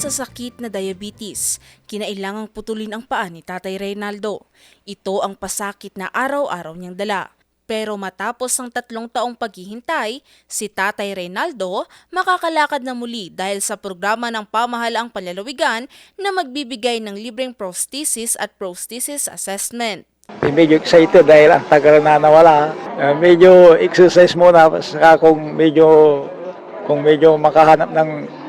sa sakit na diabetes, kinailangang putulin ang paa ni Tatay Reynaldo. Ito ang pasakit na araw-araw niyang dala. Pero matapos ang tatlong taong paghihintay, si Tatay Reynaldo makakalakad na muli dahil sa programa ng pamahalaang palalawigan na magbibigay ng libreng prosthesis at prosthesis assessment. Eh, Medyo excited dahil ang tagal na nawala. Uh, medyo exercise muna saka kung medyo kung medyo makahanap ng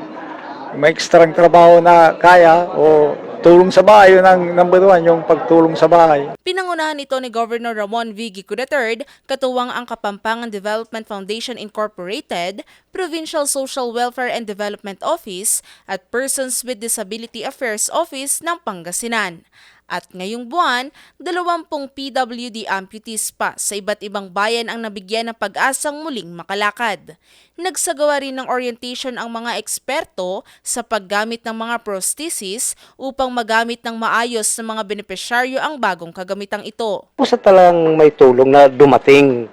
may extra trabaho na kaya o tulong sa bahay, yun ang number one, yung pagtulong sa bahay. Pinangunahan ito ni Governor Ramon V. Gico III, katuwang ang Kapampangan Development Foundation Incorporated, Provincial Social Welfare and Development Office at Persons with Disability Affairs Office ng Pangasinan. At ngayong buwan, 20 PWD amputees pa sa iba't ibang bayan ang nabigyan ng pag-asang muling makalakad. Nagsagawa rin ng orientation ang mga eksperto sa paggamit ng mga prosthesis upang magamit ng maayos ng mga benepisyaryo ang bagong kagamitang ito. Pusa talang may tulong na dumating.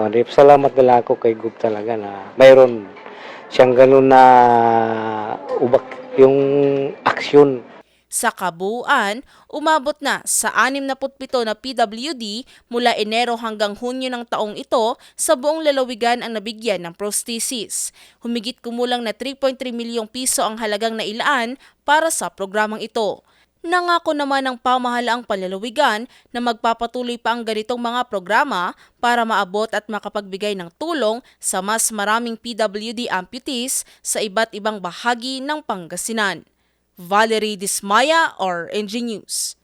O, di, salamat na ako kay Gub talaga na mayroon siyang ganun na ubak yung aksyon. Sa kabuuan, umabot na sa 67 na PWD mula Enero hanggang Hunyo ng taong ito sa buong lalawigan ang nabigyan ng prosthesis. Humigit kumulang na 3.3 milyong piso ang halagang nailaan para sa programang ito. Nangako naman ng pamahalaang palalawigan na magpapatuloy pa ang ganitong mga programa para maabot at makapagbigay ng tulong sa mas maraming PWD amputees sa iba't ibang bahagi ng Pangasinan. Valerie Dismaya or NG News.